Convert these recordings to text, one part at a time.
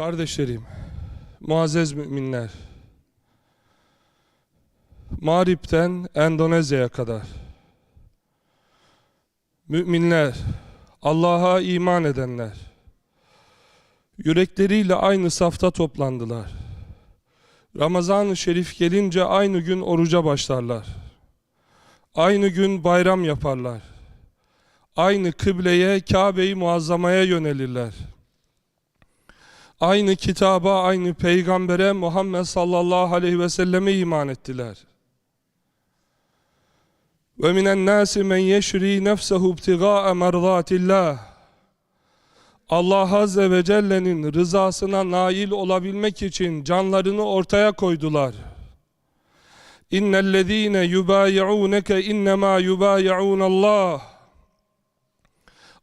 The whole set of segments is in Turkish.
Kardeşlerim, muazzez müminler, Mağrip'ten Endonezya'ya kadar müminler, Allah'a iman edenler, yürekleriyle aynı safta toplandılar. Ramazan-ı Şerif gelince aynı gün oruca başlarlar. Aynı gün bayram yaparlar. Aynı kıbleye, Kabe-i Muazzama'ya yönelirler. Aynı kitaba, aynı peygambere Muhammed sallallahu aleyhi ve selleme iman ettiler. Ve minen nasi men yeşri nefsehu ibtigaa. Allah azze ve celle'nin rızasına nail olabilmek için canlarını ortaya koydular. İnnellezîne yubâyi'ûneke innemâ yubâyi'ûn Allah.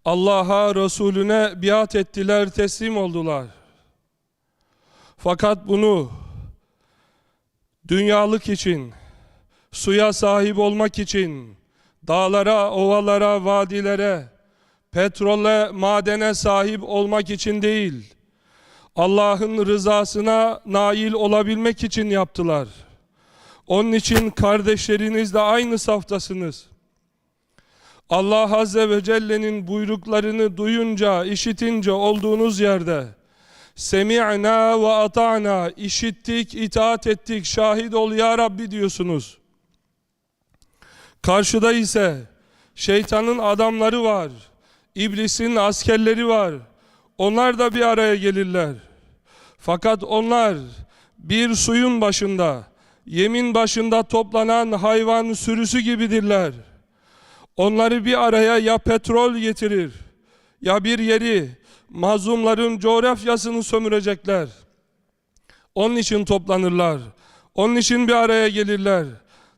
Allah'a, Resulüne biat ettiler, teslim oldular. Fakat bunu dünyalık için, suya sahip olmak için, dağlara, ovalara, vadilere, petrole, madene sahip olmak için değil, Allah'ın rızasına nail olabilmek için yaptılar. Onun için kardeşlerinizle aynı saftasınız. Allah Azze ve Celle'nin buyruklarını duyunca, işitince olduğunuz yerde Semi'na ve ata'na işittik, itaat ettik, şahit ol ya Rabbi diyorsunuz. Karşıda ise şeytanın adamları var, iblisin askerleri var. Onlar da bir araya gelirler. Fakat onlar bir suyun başında, yemin başında toplanan hayvan sürüsü gibidirler. Onları bir araya ya petrol getirir, ya bir yeri, mazlumların coğrafyasını sömürecekler. Onun için toplanırlar. Onun için bir araya gelirler.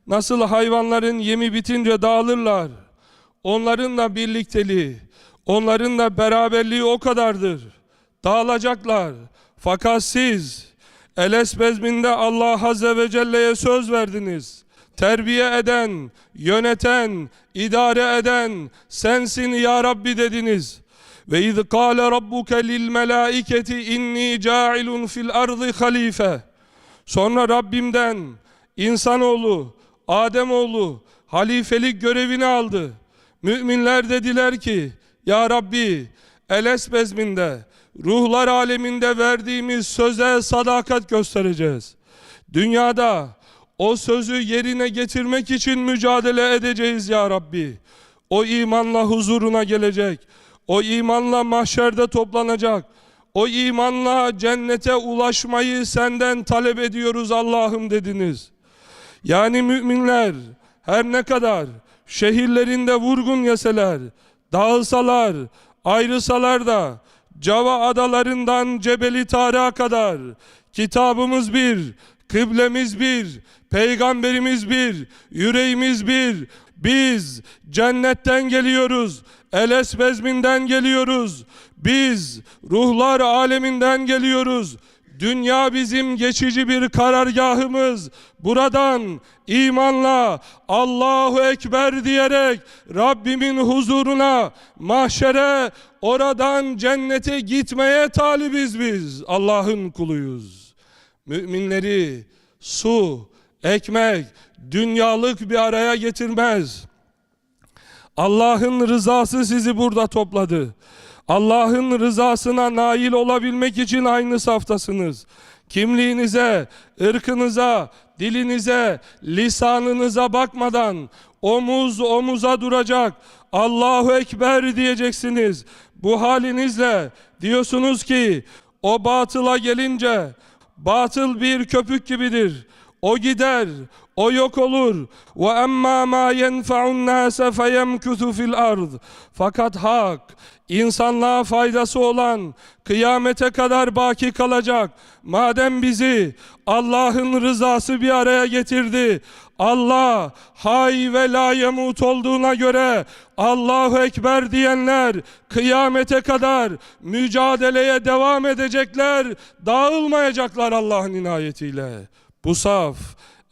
Nasıl hayvanların yemi bitince dağılırlar. Onlarınla birlikteliği, onlarınla beraberliği o kadardır. Dağılacaklar. Fakat siz Eles bezminde Allah Azze ve Celle'ye söz verdiniz. Terbiye eden, yöneten, idare eden sensin ya Rabbi dediniz. Ve iz kâle rabbuke lil melâiketi inni câilun fil ardı halife. Sonra Rabbimden insanoğlu, Ademoğlu halifelik görevini aldı. Müminler dediler ki ya Rabbi Eles bezminde ruhlar aleminde verdiğimiz söze sadakat göstereceğiz. Dünyada o sözü yerine getirmek için mücadele edeceğiz ya Rabbi. O imanla huzuruna gelecek. O imanla mahşerde toplanacak. O imanla cennete ulaşmayı senden talep ediyoruz Allah'ım dediniz. Yani müminler her ne kadar şehirlerinde vurgun yeseler, dağılsalar, ayrısalar da Cava adalarından Cebeli Tarık'a kadar kitabımız bir, kıblemiz bir, peygamberimiz bir, yüreğimiz bir. Biz cennetten geliyoruz. Eles bezminden geliyoruz. Biz ruhlar aleminden geliyoruz. Dünya bizim geçici bir karargahımız. Buradan imanla Allahu Ekber diyerek Rabbimin huzuruna, mahşere, oradan cennete gitmeye talibiz biz. Allah'ın kuluyuz. Müminleri su, ekmek, dünyalık bir araya getirmez. Allah'ın rızası sizi burada topladı. Allah'ın rızasına nail olabilmek için aynı saftasınız. Kimliğinize, ırkınıza, dilinize, lisanınıza bakmadan omuz omuza duracak Allahu Ekber diyeceksiniz. Bu halinizle diyorsunuz ki o batıla gelince batıl bir köpük gibidir. O gider, o yok olur. Ve emma ma yenfa'un nase feyemkuthu fil ard. Fakat hak insanlığa faydası olan kıyamete kadar baki kalacak. Madem bizi Allah'ın rızası bir araya getirdi. Allah hay ve la yemut olduğuna göre Allahu Ekber diyenler kıyamete kadar mücadeleye devam edecekler. Dağılmayacaklar Allah'ın inayetiyle. Bu saf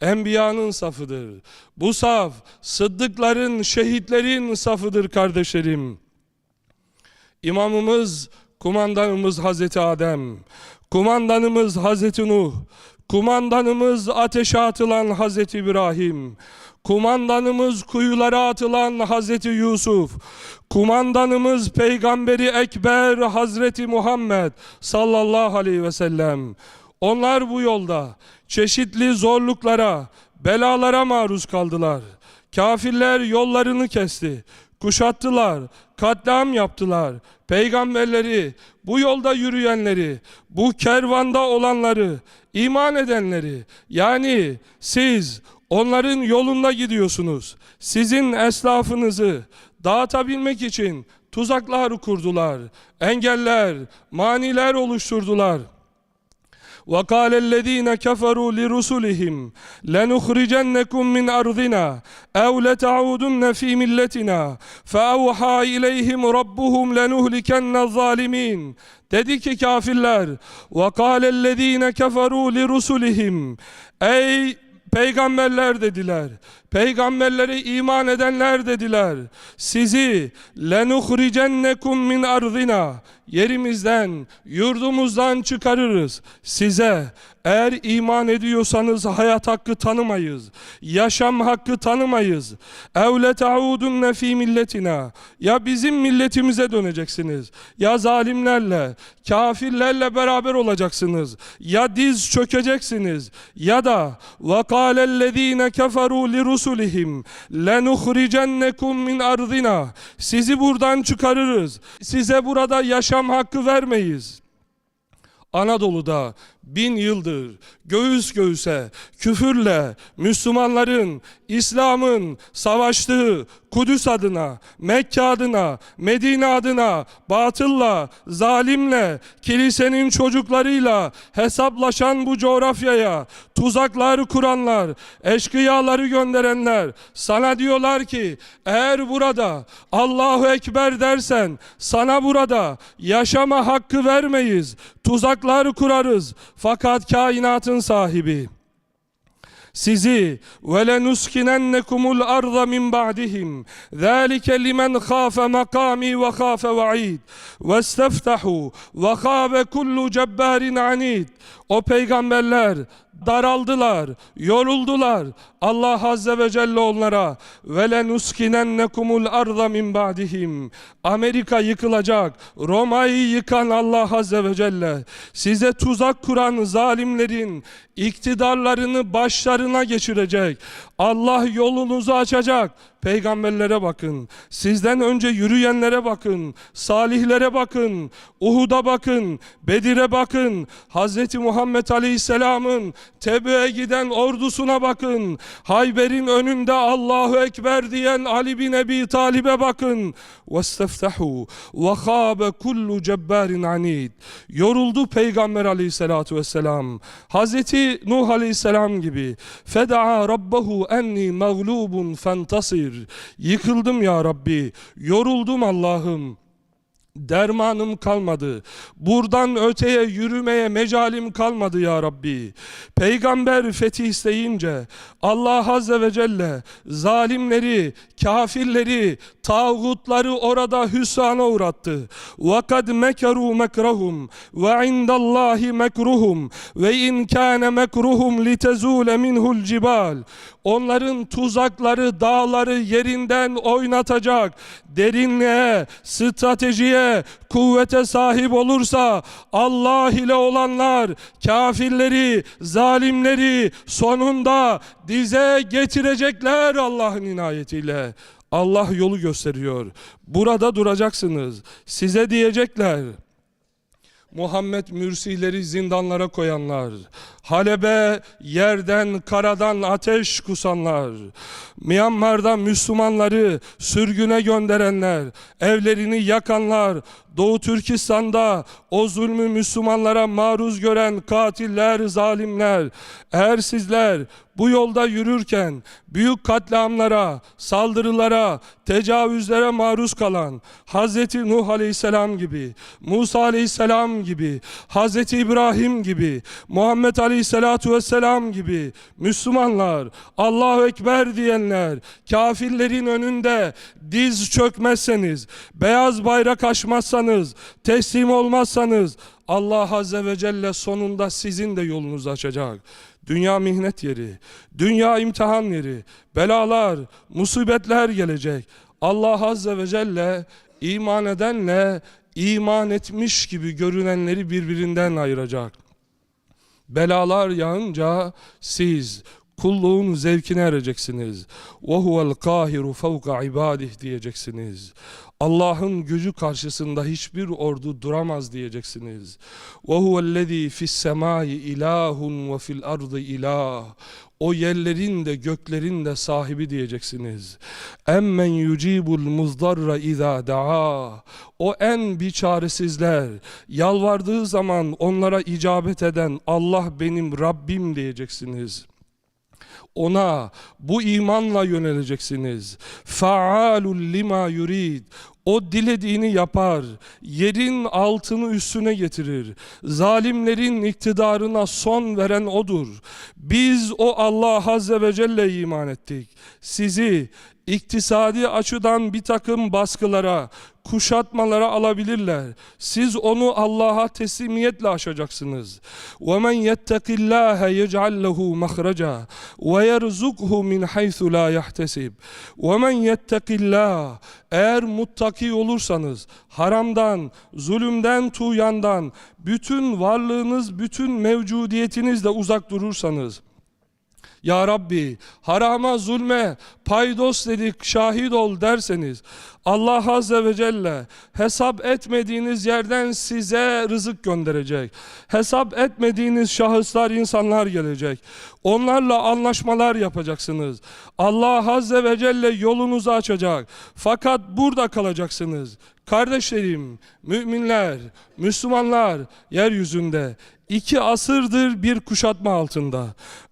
enbiyanın safıdır. Bu saf sıddıkların, şehitlerin safıdır kardeşlerim. İmamımız, kumandanımız Hazreti Adem, kumandanımız Hazreti Nuh, kumandanımız ateşe atılan Hazreti İbrahim, kumandanımız kuyulara atılan Hazreti Yusuf, kumandanımız Peygamberi Ekber Hazreti Muhammed sallallahu aleyhi ve sellem. Onlar bu yolda çeşitli zorluklara, belalara maruz kaldılar. Kafirler yollarını kesti, kuşattılar, katliam yaptılar. Peygamberleri, bu yolda yürüyenleri, bu kervanda olanları, iman edenleri, yani siz onların yolunda gidiyorsunuz. Sizin eslafınızı dağıtabilmek için tuzaklar kurdular, engeller, maniler oluşturdular. وقال الذين كفروا لرسلهم لنخرجنكم من أرضنا أو لتعودن في ملتنا فأوحى إليهم ربهم لنهلكن الظالمين Dedi ki kafirler وقال الذين كفروا لرسلهم Ey peygamberler dediler. Peygamberlere iman edenler dediler. Sizi lenuhricennekum min ardina yerimizden, yurdumuzdan çıkarırız. Size eğer iman ediyorsanız hayat hakkı tanımayız. Yaşam hakkı tanımayız. Evle taudunne fi milletina. Ya bizim milletimize döneceksiniz. Ya zalimlerle, kafirlerle beraber olacaksınız. Ya diz çökeceksiniz. Ya da وَقَالَ الَّذ۪ينَ كَفَرُوا لِرُسُلِهِمْ rusulihim lenuhricennekum min ardina. Sizi buradan çıkarırız. Size burada yaşam hakkı vermeyiz. Anadolu'da bin yıldır göğüs göğüse küfürle Müslümanların, İslam'ın savaştığı Kudüs adına, Mekke adına, Medine adına, batılla, zalimle, kilisenin çocuklarıyla hesaplaşan bu coğrafyaya tuzaklar kuranlar, eşkıyaları gönderenler sana diyorlar ki eğer burada Allahu Ekber dersen sana burada yaşama hakkı vermeyiz, tuzaklar kurarız. Fakat kainatın sahibi sizi ve lenuskinennekumul arda min ba'dihim zalike limen khafe makami ve khafe va'id ve isteftahu ve khabe kullu cebbarin anid. O peygamberler daraldılar, yoruldular. Allah Azze ve Celle onlara ve lenuskinennekumul arda min ba'dihim. Amerika yıkılacak. Roma'yı yıkan Allah Azze ve Celle size tuzak kuran zalimlerin iktidarlarını başlarına geçirecek. Allah yolunuzu açacak Peygamberlere bakın. Sizden önce yürüyenlere bakın. Salihlere bakın. Uhud'a bakın. Bedir'e bakın. Hz. Muhammed Aleyhisselam'ın Tebe'ye giden ordusuna bakın. Hayber'in önünde Allahu Ekber diyen Ali bin Ebi Talib'e bakın. وَاسْتَفْتَحُوا وَخَابَ كُلُّ cebbarin anid. Yoruldu Peygamber Aleyhisselatü Vesselam. Hazreti Nuh Aleyhisselam gibi. Feda'a rabbahu enni mağlubun fentasir. Yıkıldım ya Rabbi. Yoruldum Allah'ım. Dermanım kalmadı. Buradan öteye yürümeye mecalim kalmadı ya Rabbi. Peygamber fetih isteyince Allah Azze ve Celle zalimleri, kafirleri, tağutları orada hüsrana uğrattı. وَقَدْ مَكَرُوا مَكْرَهُمْ وَعِنْدَ اللّٰهِ مَكْرُهُمْ وَاِنْ كَانَ مَكْرُهُمْ لِتَزُولَ مِنْهُ الْجِبَالِ Onların tuzakları dağları yerinden oynatacak. Derinliğe, stratejiye, kuvvete sahip olursa Allah ile olanlar kafirleri, zalimleri sonunda dize getirecekler Allah'ın inayetiyle. Allah yolu gösteriyor. Burada duracaksınız. Size diyecekler. Muhammed mürsileri zindanlara koyanlar, Halep'e yerden karadan ateş kusanlar, Myanmar'da Müslümanları sürgüne gönderenler, evlerini yakanlar, Doğu Türkistan'da o zulmü Müslümanlara maruz gören katiller, zalimler, eğer sizler bu yolda yürürken büyük katliamlara, saldırılara, tecavüzlere maruz kalan Hz. Nuh Aleyhisselam gibi, Musa Aleyhisselam gibi, Hz. İbrahim gibi, Muhammed Aleyhisselatu Vesselam gibi Müslümanlar, Allahu Ekber diyenler, kafirlerin önünde diz çökmezseniz, beyaz bayrak açmazsanız, teslim olmazsanız, Allah Azze ve Celle sonunda sizin de yolunuzu açacak. Dünya mihnet yeri, dünya imtihan yeri, belalar, musibetler gelecek. Allah Azze ve Celle iman edenle iman etmiş gibi görünenleri birbirinden ayıracak. Belalar yağınca siz kulluğun zevkine ereceksiniz. وَهُوَ الْقَاهِرُ فَوْقَ عِبَادِهِ diyeceksiniz. Allah'ın gücü karşısında hiçbir ordu duramaz diyeceksiniz. وَهُوَ الَّذ۪ي فِي السَّمَاءِ اِلَٰهٌ وَفِي الْأَرْضِ اِلٰهٌ O yerlerin de göklerin de sahibi diyeceksiniz. Emmen yucibul muzdarra iza daa. O en biçaresizler yalvardığı zaman onlara icabet eden Allah benim Rabbim diyeceksiniz. Ona bu imanla yöneleceksiniz. Faalul lima yurid. O dilediğini yapar. Yerin altını üstüne getirir. Zalimlerin iktidarına son veren odur. Biz o Allah Azze ve Celle iman ettik. Sizi iktisadi açıdan bir takım baskılara, kuşatmalara alabilirler. Siz onu Allah'a teslimiyetle aşacaksınız. وَمَنْ يَتَّقِ اللّٰهَ يَجْعَلْ لَهُ مَخْرَجًا وَيَرْزُقْهُ مِنْ حَيْثُ لَا يَحْتَسِبْ وَمَنْ يَتَّقِ اللّٰهِ Eğer muttaki olursanız, haramdan, zulümden, tuğyandan, bütün varlığınız, bütün mevcudiyetinizle uzak durursanız, ya Rabbi harama zulme paydos dedik şahit ol derseniz Allah Azze ve Celle hesap etmediğiniz yerden size rızık gönderecek. Hesap etmediğiniz şahıslar insanlar gelecek. Onlarla anlaşmalar yapacaksınız. Allah Azze ve Celle yolunuzu açacak. Fakat burada kalacaksınız. Kardeşlerim, müminler, Müslümanlar yeryüzünde iki asırdır bir kuşatma altında.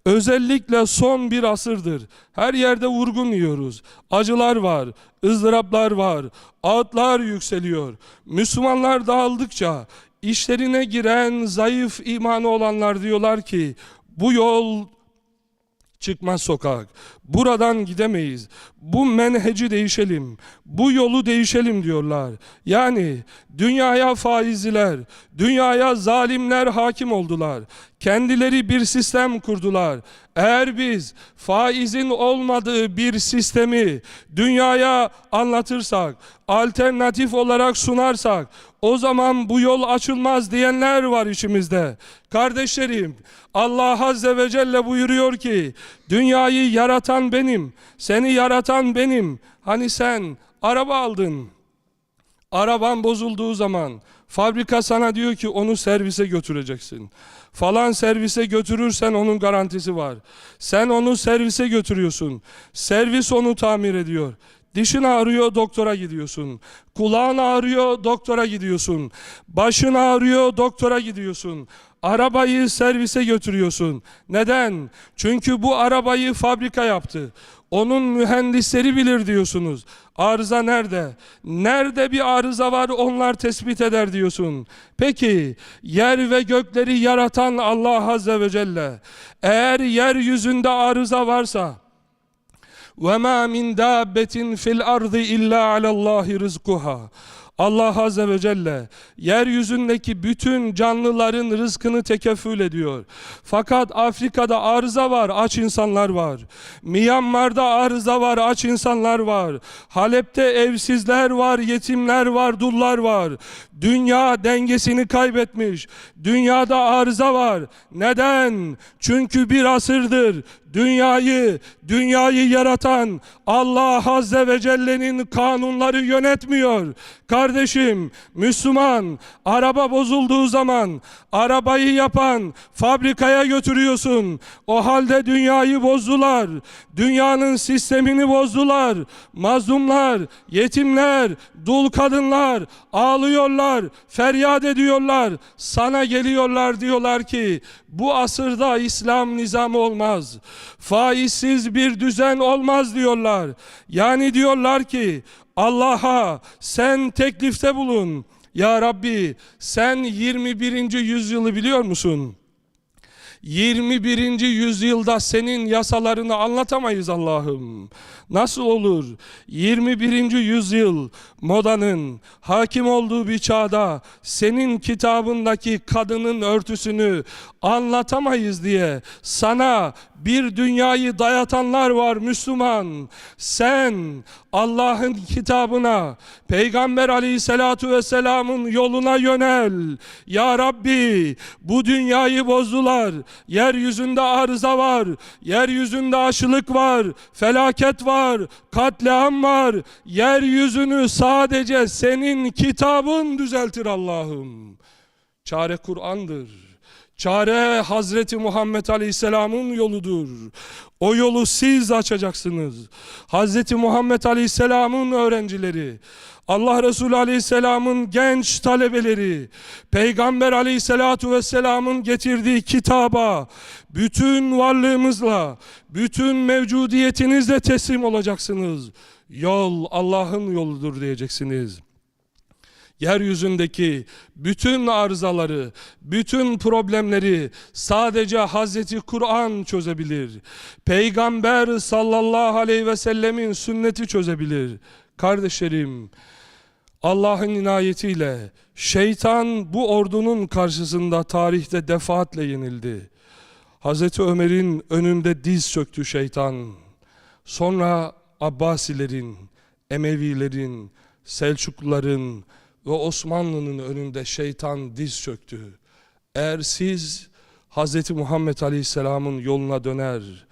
Özellikle son bir asırdır. Her yerde vurgun yiyoruz. Acılar var, ızdıraplar var, ağıtlar yükseliyor. Müslümanlar dağıldıkça işlerine giren zayıf imanı olanlar diyorlar ki bu yol çıkmaz sokak. Buradan gidemeyiz. Bu menheci değişelim. Bu yolu değişelim diyorlar. Yani dünyaya faizliler, dünyaya zalimler hakim oldular. Kendileri bir sistem kurdular. Eğer biz faizin olmadığı bir sistemi dünyaya anlatırsak, alternatif olarak sunarsak, o zaman bu yol açılmaz diyenler var içimizde. Kardeşlerim, Allah Azze ve Celle buyuruyor ki, dünyayı yaratan benim, seni yaratan benim. Hani sen araba aldın, araban bozulduğu zaman fabrika sana diyor ki onu servise götüreceksin. Falan servise götürürsen onun garantisi var. Sen onu servise götürüyorsun. Servis onu tamir ediyor. Dişin ağrıyor doktora gidiyorsun. Kulağın ağrıyor doktora gidiyorsun. Başın ağrıyor doktora gidiyorsun. Arabayı servise götürüyorsun. Neden? Çünkü bu arabayı fabrika yaptı. Onun mühendisleri bilir diyorsunuz. Arıza nerede? Nerede bir arıza var onlar tespit eder diyorsun. Peki yer ve gökleri yaratan Allah Azze ve Celle eğer yeryüzünde arıza varsa وَمَا مِنْ دَابَّةٍ فِي الْأَرْضِ إِلَّا عَلَى اللّٰهِ رِزْقُهَا Allah Azze ve Celle yeryüzündeki bütün canlıların rızkını tekeffül ediyor. Fakat Afrika'da arıza var, aç insanlar var. Myanmar'da arıza var, aç insanlar var. Halep'te evsizler var, yetimler var, dullar var. Dünya dengesini kaybetmiş. Dünyada arıza var. Neden? Çünkü bir asırdır dünyayı, dünyayı yaratan Allah Azze ve Celle'nin kanunları yönetmiyor. Kardeşim, Müslüman, araba bozulduğu zaman arabayı yapan fabrikaya götürüyorsun. O halde dünyayı bozdular. Dünyanın sistemini bozdular. Mazlumlar, yetimler, dul kadınlar ağlıyorlar, feryat ediyorlar. Sana geliyorlar diyorlar ki bu asırda İslam nizamı olmaz. Faizsiz bir düzen olmaz diyorlar. Yani diyorlar ki Allah'a sen teklifte bulun. Ya Rabbi sen 21. yüzyılı biliyor musun? 21. yüzyılda senin yasalarını anlatamayız Allah'ım. Nasıl olur? 21. yüzyıl modanın hakim olduğu bir çağda senin kitabındaki kadının örtüsünü anlatamayız diye sana bir dünyayı dayatanlar var Müslüman. Sen Allah'ın kitabına, Peygamber aleyhissalatu vesselamın yoluna yönel. Ya Rabbi bu dünyayı bozdular. Yeryüzünde arıza var. Yeryüzünde aşılık var. Felaket var. Katliam var. Yeryüzünü sadece senin kitabın düzeltir Allah'ım. Çare Kur'an'dır. Çare Hazreti Muhammed Aleyhisselam'ın yoludur. O yolu siz açacaksınız. Hazreti Muhammed Aleyhisselam'ın öğrencileri, Allah Resulü Aleyhisselam'ın genç talebeleri, Peygamber Aleyhisselatu Vesselam'ın getirdiği kitaba bütün varlığımızla, bütün mevcudiyetinizle teslim olacaksınız. Yol Allah'ın yoludur diyeceksiniz yeryüzündeki bütün arızaları, bütün problemleri sadece Hazreti Kur'an çözebilir. Peygamber sallallahu aleyhi ve sellemin sünneti çözebilir. Kardeşlerim, Allah'ın inayetiyle şeytan bu ordunun karşısında tarihte defaatle yenildi. Hazreti Ömer'in önünde diz çöktü şeytan. Sonra Abbasilerin, Emevilerin, Selçukluların, ve Osmanlı'nın önünde şeytan diz çöktü. Eğer siz Hz. Muhammed Aleyhisselam'ın yoluna döner,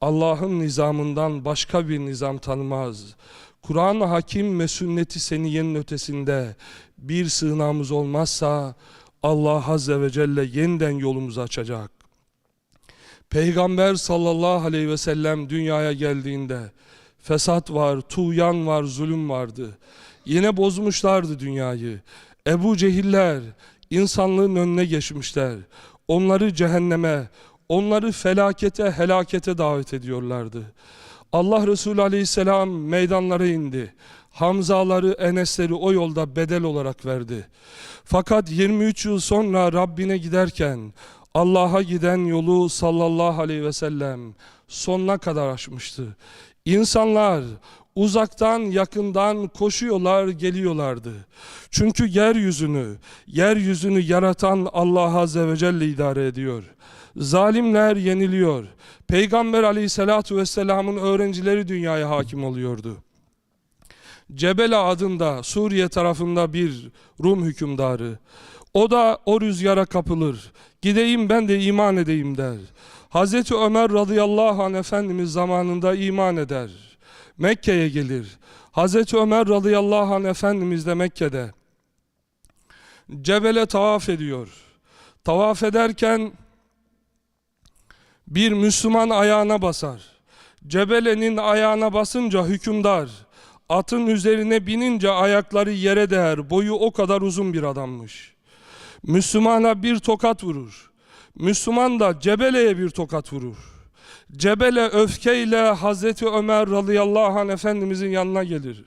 Allah'ın nizamından başka bir nizam tanımaz, Kur'an-ı Hakim ve sünneti seniyenin ötesinde bir sığınağımız olmazsa Allah Azze ve Celle yeniden yolumuzu açacak. Peygamber sallallahu aleyhi ve sellem dünyaya geldiğinde fesat var, tuğyan var, zulüm vardı. Yine bozmuşlardı dünyayı. Ebu Cehiller insanlığın önüne geçmişler. Onları cehenneme, onları felakete, helakete davet ediyorlardı. Allah Resulü Aleyhisselam meydanlara indi. Hamzaları, Enesleri o yolda bedel olarak verdi. Fakat 23 yıl sonra Rabbine giderken Allah'a giden yolu sallallahu aleyhi ve sellem sonuna kadar aşmıştı. İnsanlar uzaktan yakından koşuyorlar geliyorlardı. Çünkü yeryüzünü, yeryüzünü yaratan Allah Azze ve Celle idare ediyor. Zalimler yeniliyor. Peygamber aleyhissalatu vesselamın öğrencileri dünyaya hakim oluyordu. Cebela adında Suriye tarafında bir Rum hükümdarı. O da o rüzgara kapılır. Gideyim ben de iman edeyim der. Hazreti Ömer radıyallahu anh Efendimiz zamanında iman eder. Mekke'ye gelir. Hazreti Ömer radıyallahu anh Efendimiz de Mekke'de. Cebele tavaf ediyor. Tavaf ederken bir Müslüman ayağına basar. Cebele'nin ayağına basınca hükümdar, atın üzerine binince ayakları yere değer, boyu o kadar uzun bir adammış. Müslümana bir tokat vurur. Müslüman da Cebele'ye bir tokat vurur. Cebele öfkeyle Hazreti Ömer radıyallahu anh Efendimizin yanına gelir.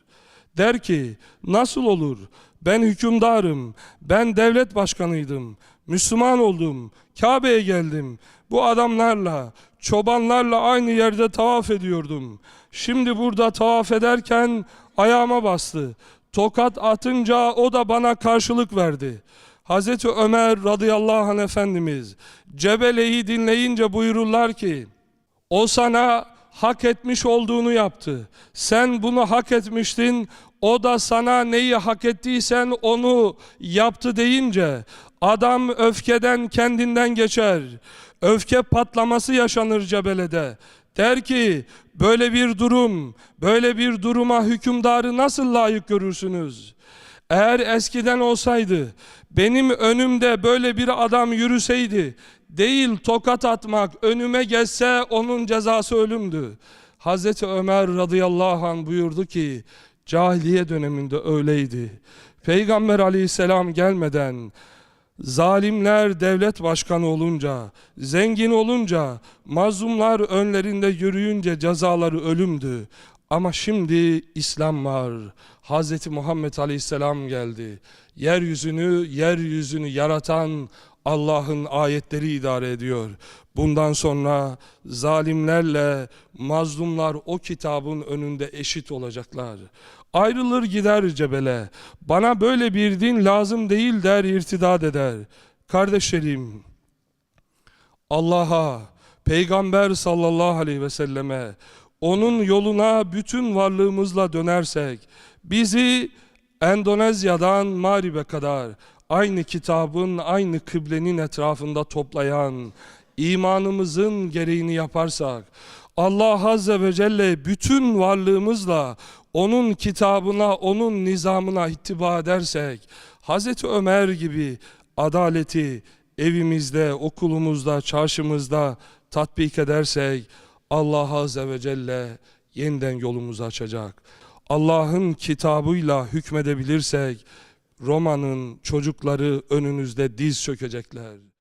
Der ki nasıl olur ben hükümdarım, ben devlet başkanıydım, Müslüman oldum, Kabe'ye geldim. Bu adamlarla, çobanlarla aynı yerde tavaf ediyordum. Şimdi burada tavaf ederken ayağıma bastı. Tokat atınca o da bana karşılık verdi. Hazreti Ömer radıyallahu anh Efendimiz Cebele'yi dinleyince buyururlar ki o sana hak etmiş olduğunu yaptı. Sen bunu hak etmiştin. O da sana neyi hak ettiysen onu yaptı deyince adam öfkeden kendinden geçer. Öfke patlaması yaşanır Cebele'de. Der ki böyle bir durum, böyle bir duruma hükümdarı nasıl layık görürsünüz? Eğer eskiden olsaydı, benim önümde böyle bir adam yürüseydi, değil tokat atmak önüme geçse onun cezası ölümdü. Hazreti Ömer radıyallahu anh buyurdu ki cahiliye döneminde öyleydi. Peygamber aleyhisselam gelmeden zalimler devlet başkanı olunca, zengin olunca, mazlumlar önlerinde yürüyünce cezaları ölümdü. Ama şimdi İslam var. Hz. Muhammed Aleyhisselam geldi. Yeryüzünü, yeryüzünü yaratan Allah'ın ayetleri idare ediyor. Bundan sonra zalimlerle mazlumlar o kitabın önünde eşit olacaklar. Ayrılır gider cebele. Bana böyle bir din lazım değil der irtidat eder. Kardeşlerim, Allah'a, Peygamber sallallahu aleyhi ve selleme, onun yoluna bütün varlığımızla dönersek, bizi Endonezya'dan Mağrib'e kadar aynı kitabın, aynı kıblenin etrafında toplayan, imanımızın gereğini yaparsak, Allah Azze ve Celle bütün varlığımızla onun kitabına, onun nizamına ittiba edersek, Hazreti Ömer gibi adaleti evimizde, okulumuzda, çarşımızda tatbik edersek, Allah Azze ve Celle yeniden yolumuzu açacak. Allah'ın kitabıyla hükmedebilirsek, Roma'nın çocukları önünüzde diz çökecekler.